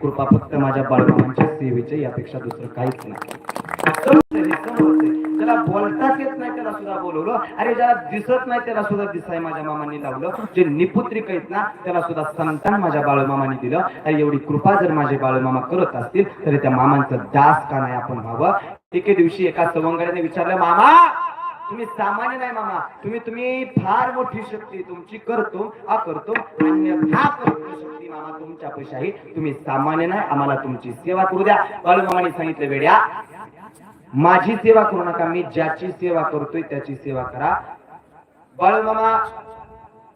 कृपा फक्त माझ्या बाळमामांच्या सेवेचे यापेक्षा दुसरं काहीच नाही. ज्याला बोलताच येत नाही त्याला सुद्धा बोलवलं. अरे ज्याला दिसत नाही त्याला सुद्धा दिसाय माझ्या मामांनी लावलं. जे निपुत्रिक आहेत ना त्याला सुद्धा संतान माझ्या बाळमामांनी दिलं. अरे एवढी कृपा जर माझे बाळमामा करत असतील तरी त्या मामांचं दास का नाही आपण व्हावं? एके दिवशी एका सवंगड्याने विचारलं मामा तुम्ही सामान्य नाही मामा. तुम्ही तुम्ही फार मोठी शक्ती. तुमची करतो अकरतो अन्यथा करतो शक्ती मामा. तुमच्या तुम्ही सामान्य नाही आम्हाला तुमची सेवा करू द्या. बाळूमामाने सांगितलं वेड्या माझी सेवा करू नका. मी ज्याची सेवा करतोय त्याची सेवा करा. बाळूमामा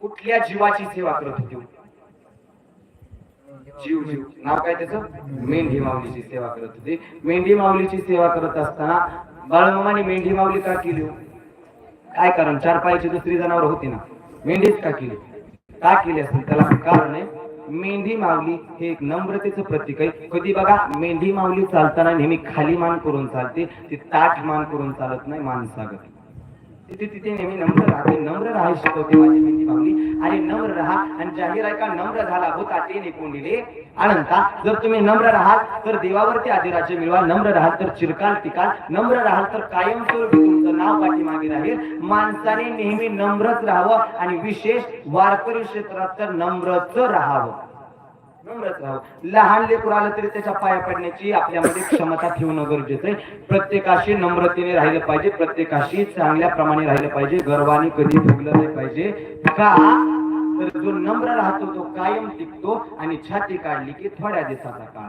कुठल्या जीवाची सेवा करत होती? जीव जीव. नाव काय त्याचं? मेंढी माऊलीची सेवा करत होती. मेंढी माऊलीची सेवा करत असताना बाळमामाने मेंढी माऊली का केली हो? काय कारण? चार पायाची दुसरी जनावर होती ना. मेंढीच का केली? का केली असेल? त्याला कारण आहे? मेंढी मावली हे एक नम्रतेचं प्रतीक आहे. कधी बघा मेंढी मावली चालताना नेहमी खाली मान करून चालते ती ताठ मान करून चालत नाही माणसागत तिथे तिथे नेहमी नम्र राहते नम्र राहायला शिकवते हो माझी मेंढी माऊली आणि नम्र राहा. आणि जाहीर आहे का नम्र झाला होता ते निकोंडिले अनंता जर तुम्ही नम्र राहाल तर देवावरती अधिराज्य मिळवा. नम्र राहाल तर चिरकाल टिकाल. नम्र राहाल तर कायमस्वरूपी तुमचं नाव पाठीमागे राहील. माणसाने नेहमी नम्रच राहावं आणि विशेष वारकरी क्षेत्रात तर नम्रच राहावं. नम्रच राहावं लहान लेकरू आलं तरी त्याच्या पाया पडण्याची आपल्यामध्ये क्षमता ठेवणं गरजेचं आहे. प्रत्येकाशी नम्रतेने राहिलं पाहिजे प्रत्येकाशी चांगल्या प्रमाणे राहिलं पाहिजे गर्वाने कधी फुगलं नाही पाहिजे. का तर जो नम्र राहतो तो कायम टिकतो आणि छाती काढली की थोड्या दिवसाचा काळ.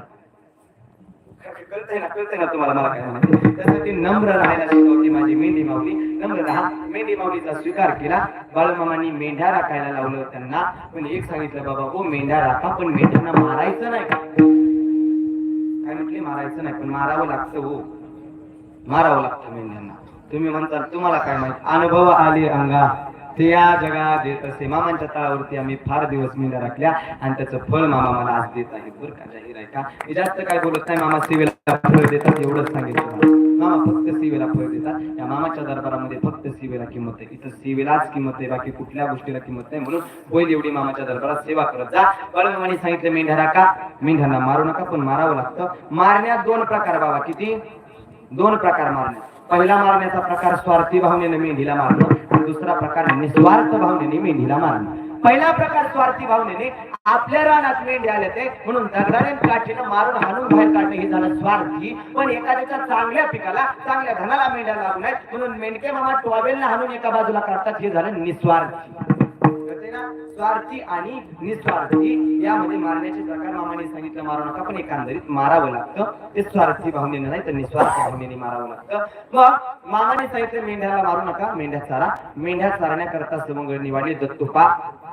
कळतंय ना कळतंय ना तुम्हाला मला काय म्हणते तसं ती नम्र राहायला शिकवते माझी मेंढी मावली नम्र राहा मेंढी माऊलीचा स्वीकार केला. बाळूमामांनी मेंढ्या राखायला लावलं त्यांना. पण एक सांगितलं बाबा हो मेंढ्या राखा पण मेंढ्यांना मारायचं नाही काय म्हटले? मारायचं नाही पण मारावं लागतं हो. मारावं लागतं मेंढ्यांना. तुम्ही म्हणता तुम्हाला काय माहीत? अनुभव आले अंगा ते या जगात येत असे. मामांच्या तळावरती आम्ही फार दिवस मेंढ्या राखल्या आणि त्याचं फळ मामा मला आज देत आहे बरं का? जाहीर आहे का? मी जास्त काय बोलत नाही. मामा सेवेला फळ देतात एवढंच सांगितलं. मामा फक्त सेवेला फळ देतात. या मामाच्या दरबारामध्ये फक्त सेवेला किंमत आहे. इथं सेवेलाच किंमत आहे. बाकी कुठल्या गोष्टीला किंमत नाही म्हणून होईल एवढी मामाच्या दरबारात सेवा करत जा. बाळमामाने सांगितलं मेंढ्या का? मेंढ्यांना मारू नका पण मारावं लागतं. मारण्यात दोन प्रकार बाबा किती? दोन प्रकार मारण्यात पहिला मारण्याचा प्रकार स्वार्थी भावनेने मेंढीला मारणं. आणि दुसरा प्रकार निस्वार्थ भावनेने मेंढीला मारणं. पहिला प्रकार स्वार्थी भावनेने आपल्या रानात मेंढी आले ते म्हणून दगडाने आणि काठीनं मारून हाणून बाहेर काढणे हे झालं स्वार्थी. पण एखाद्याच्या चांगल्या पिकाला चांगल्या धनाला मेंढ्या लागू नयेत म्हणून मेंढके मामा टॉवेलला हाणून एका बाजूला काढतात हे झालं निस्वार्थी. स्वार्थी आणि निस्वार्थी यामध्ये मारण्याचे प्रकार मामाने सांगितलं मारू नका. पण एकंदरीत मारावं लागतं. ते स्वार्थी भावनेने नाही तर निस्वार्थी भावनेने मारावं लागतं. मग मामाने सांगितलं मेंढ्याला मारू नका. मेंढ्या चारा. मेंढ्या चारण्याकरता सवंगड निवडली. दत्तोपा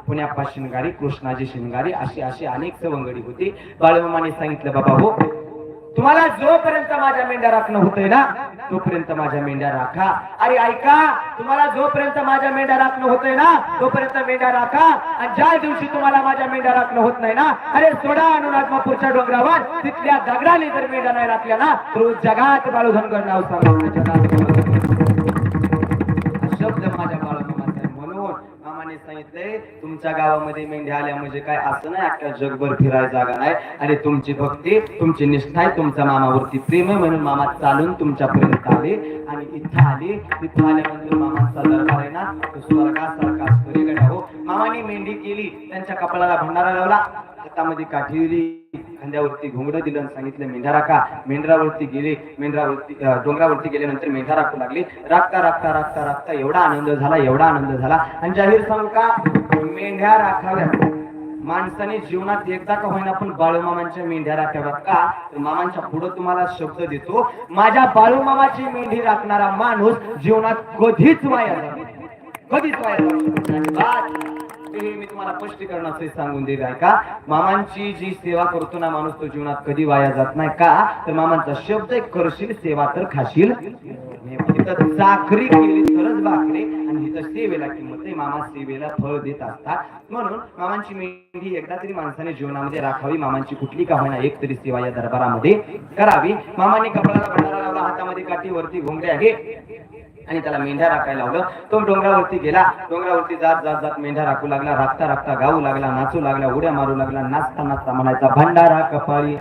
पुण्यापा शिंगारी कृष्णाजी शिंगारी अशी अशी अनेक सवंगडी होती. बाळमामाने सांगितलं बाबा हो तुम्हाला जोपर्यंत माझ्या मेंढ्या राखणं होतंय ना तोपर्यंत माझ्या मेंढ्या राखा. अरे ऐका तुम्हाला जोपर्यंत माझ्या मेंढ्या राखणं होतंय ना तोपर्यंत मेंढ्या राखा. आणि ज्या दिवशी तुम्हाला माझ्या मेंढ्या राखणं होत नाही ना अरे सोडा अनुराधमापूरच्या डोंगरावर तिथल्या दगडाने जर मेंढ्या नाही राखल्या ना तर जगात बाळूधनगड नाव सांगा तुमच्या गावामध्ये मेंढ्या आल्या म्हणजे काय असं नाही अख्ख्या जगभर फिरायला जागा नाही. आणि तुमची भक्ती तुमची निष्ठा आहे तुमच्या मामावरती प्रेम आहे म्हणून मामा चालून तुमच्यापर्यंत आले. आणि इथं आले तिथं आल्यानंतर मामाचा दरबार आहे ना तो स्वर्गासारखा स्वर्गडा हो. मामाने मेंढी केली त्यांच्या कपाळाला भंडारा लावला. हातामध्ये काठी दिली खांद्यावरती घोंगडं दिलं आणि सांगितलं मेंढा राखा. मेंढरावरती गेले मेंढरावरती डोंगरावरती गेल्यानंतर मेंढा राखू लागले. राखता राखता राखता राखता एवढा आनंद झाला एवढा आनंद झाला. आणि जाहीर सांगू का? मेंढ्या राखाव्या माणसाने जीवनात एकदा का होईना पण बाळूमामांच्या मेंढ्या राखाव्यात का? तर मामांच्या पुढे तुम्हाला शब्द देतो माझ्या बाळूमामाची मेंढी राखणारा माणूस जीवनात कधीच वाया कधीच वाया हे मी तुम्हाला स्पष्टीकरणाचे सांगून दिले आहे का? मामांची जी सेवा करतो ना माणूस तो जीवनात कधी वाया जात नाही का? तर मामांचा शब्द एक करशील सेवा तर खाशील. चाकरी केली तरच भाकरी आणि इथं सेवेला किंमत नाही. मामा सेवेला फळ देत असतात. म्हणून मामांची मेंढी एकदा तरी माणसाने जीवनामध्ये राखावी. मामांची कुठली का होईना एक तरी सेवा या दरबारामध्ये करावी. मामाने कपडाला भंडारा लावला हातामध्ये काठी वरती घोंगडे आहे. आणि त्याला मेंढ्या राखायला लावलं. तो डोंगरावरती गेला. डोंगरावरती जात जात जात मेंढ्या राखू लागला. राखता राखता गाऊ लागला नाचू लागला उड्या मारू लागला. नाचता नाचता म्हणायचा भंडारा कपाळी.